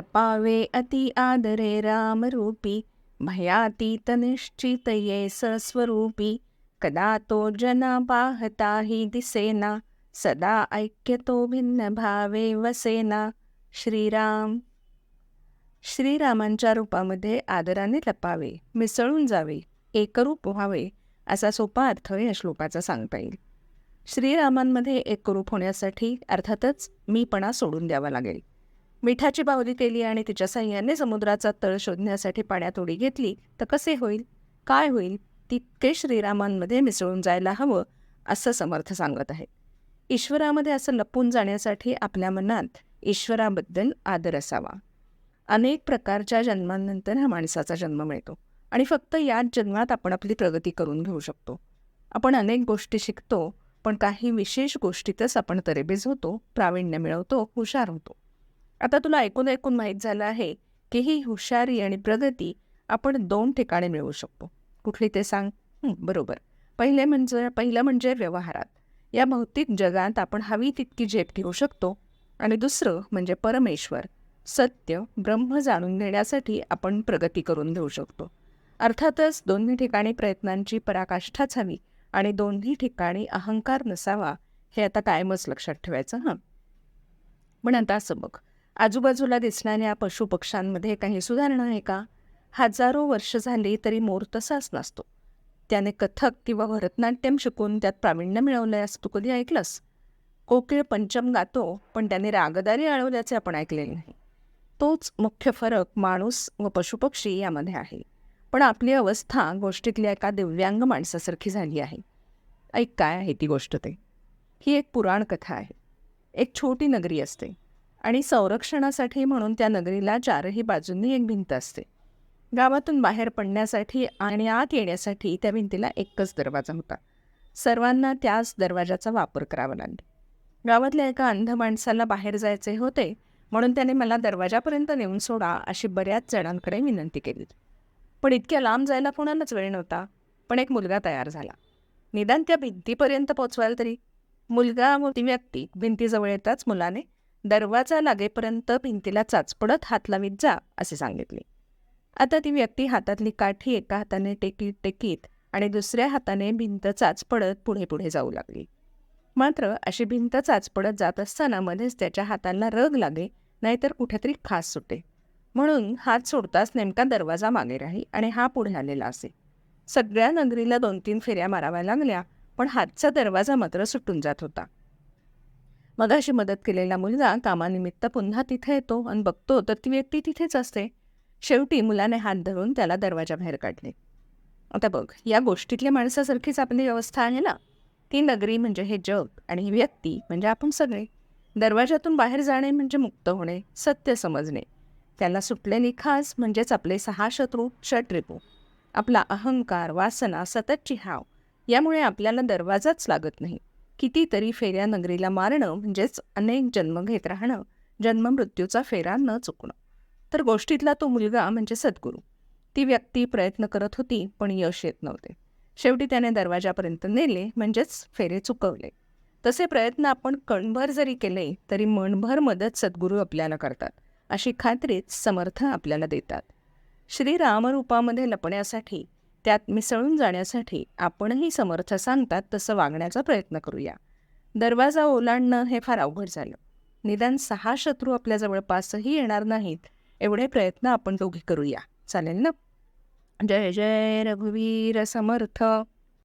लपावे अति आदरे रामरूपी भयातीत निश्चितये सस्वरूपी। कदा तो जना पाहता हि दिसेना सदा ऐक्यतो भिन्न भावे वसेना। श्रीराम। श्रीरामांच्या रूपामध्ये आदराने लपावे मिसळून जावे एकरूप व्हावे असा सोपा अर्थ या श्लोकाचा सांगता येईल. श्रीरामांमध्ये एकरूप होण्यासाठी अर्थातच मीपणा सोडून द्यावा लागेल. मिठाची बाहुली केली आणि तिच्या साह्याने समुद्राचा तळ शोधण्यासाठी पाण्यात उडी घेतली तर कसे होईल? काय होईल? तितके श्रीरामांमध्ये मिसळून जायला हवं असं समर्थ सांगत आहे. ईश्वरामध्ये असं लपून जाण्यासाठी आपल्या मनात ईश्वराबद्दल आदर असावा. अनेक प्रकारच्या जन्मांनंतर हा माणसाचा जन्म मिळतो आणि फक्त याच जन्मात आपण आपली प्रगती करून घेऊ शकतो. आपण अनेक गोष्टी शिकतो पण काही विशेष गोष्टीतच आपण तरेबेज होतो प्रावीण्य मिळवतो हुशार होतो. आता तुला ऐकून ऐकून माहीत झालं आहे की ही हुशारी आणि प्रगती आपण दोन ठिकाणी मिळवू शकतो. कुठली ते सांग? बरोबर. पहिले म्हणजे पहिलं म्हणजे व्यवहारात. या भौतिक जगात आपण हवी तितकी झेप घेऊ शकतो आणि दुसरं म्हणजे परमेश्वर सत्य ब्रह्म जाणून घेण्यासाठी आपण प्रगती करून घेऊ शकतो. अर्थातच दोन्ही ठिकाणी प्रयत्नांची पराकाष्ठाच हवी आणि दोन्ही ठिकाणी अहंकार नसावा हे आता कायमच लक्षात ठेवायचं हां. पण आता असं बघ. आजूबाजूला दिसणाऱ्या पशुपक्ष्यांमध्ये काही सुधारणा आहे का? हजारो वर्ष झाली तरी मोर तसाच नसतो. त्याने कथक किंवा भरतनाट्यम शिकून त्यात प्रावीण्य मिळवलंय असं तू कधी ऐकलंस? कोकिळ पंचम गातो पण त्याने रागदारी अळवल्याचे आपण ऐकलेले नाही. तोच मुख्य फरक माणूस व पशुपक्षी यामध्ये आहे. पण आपली अवस्था गोष्टीतल्या एका दिव्यांग माणसासारखी झाली आहे. ऐक काय आहे ती गोष्ट ते. ही एक पुराण कथा आहे. एक छोटी नगरी असते. आणि संरक्षणासाठी म्हणून त्या नगरीला चारही बाजूंनी एक भिंत असते. गावातून बाहेर पडण्यासाठी आणि आत येण्यासाठी त्या भिंतीला एकच दरवाजा होता. सर्वांना त्याच दरवाजाचा वापर करावा लागला. गावातल्या एका अंध माणसाला बाहेर जायचे होते म्हणून त्याने मला दरवाजापर्यंत नेऊन सोडा अशी बऱ्याच जणांकडे विनंती केली. पण इतक्या लांब जायला कोणालाच वेळ नव्हता पण एक मुलगा तयार झाला. निदान त्या भिंतीपर्यंत पोचवायला तरी. मुलगा व ती व्यक्ती भिंतीजवळ येताच मुलाने दरवाजा लागेपर्यंत भिंतीला चाचपडत हात लावीत जा असे सांगितले. आता ती व्यक्ती हातातली काठी एका हाताने टेकीत टेकीत आणि दुसऱ्या हाताने भिंत चाचपडत पुढे पुढे जाऊ लागली. मात्र अशी भिंत चाचपडत जात असताना मध्येच त्याच्या हातांना रग लागे नाहीतर कुठेतरी खास सुटे. म्हणून हात सोडताच नेमका दरवाजा मागे राही आणि हा पुढे आलेला असे. सगळ्या नगरीला दोन तीन फेऱ्या माराव्या लागल्या पण हातचा दरवाजा मात्र सुटून जात होता. मगाशी मदत केलेला मुलगा कामानिमित्त पुन्हा तिथे येतो आणि बघतो तर ती व्यक्ती तिथेच असते. शेवटी मुलाने हात धरून त्याला दरवाजाबाहेर काढले. आता बघ या गोष्टीतल्या माणसासारखीच आपली व्यवस्था आहे ना? ती नगरी म्हणजे हे जग आणि ही व्यक्ती म्हणजे आपण सगळे. दरवाजातून बाहेर जाणे म्हणजे मुक्त होणे सत्य समजणे. त्याला सुटलेली खास म्हणजेच आपले सहा शत्रू षटरिपू आपला अहंकार वासना सततची हाव यामुळे आपल्याला दरवाजाच लागत नाही. कितीतरी फेऱ्या नगरीला मारणं म्हणजेच अनेक जन्म घेत राहणं जन्ममृत्यूचा फेरा न चुकणं. तर गोष्टीतला तो मुलगा म्हणजे सद्गुरू. ती व्यक्ती प्रयत्न करत होती पण यश येत नव्हते. शेवटी त्याने दरवाजापर्यंत नेले म्हणजेच फेरे चुकवले. तसे प्रयत्न आपण कणभर जरी केले तरी मनभर मदत सद्गुरू आपल्याला करतात अशी खात्रीच समर्थ आपल्याला देतात. श्रीरामरूपामध्ये लपण्यासाठी त्यात मिसळून जाण्यासाठी आपणही समर्थ सांगतात तसं वागण्याचा प्रयत्न करूया. दरवाजा ओलांडणं हे फार अवघड झालं. निदान सहा शत्रू आपल्या जवळपासही येणार नाहीत एवढे प्रयत्न आपण दोघे करूया. चालेल ना? जय जय रघुवीर समर्थ.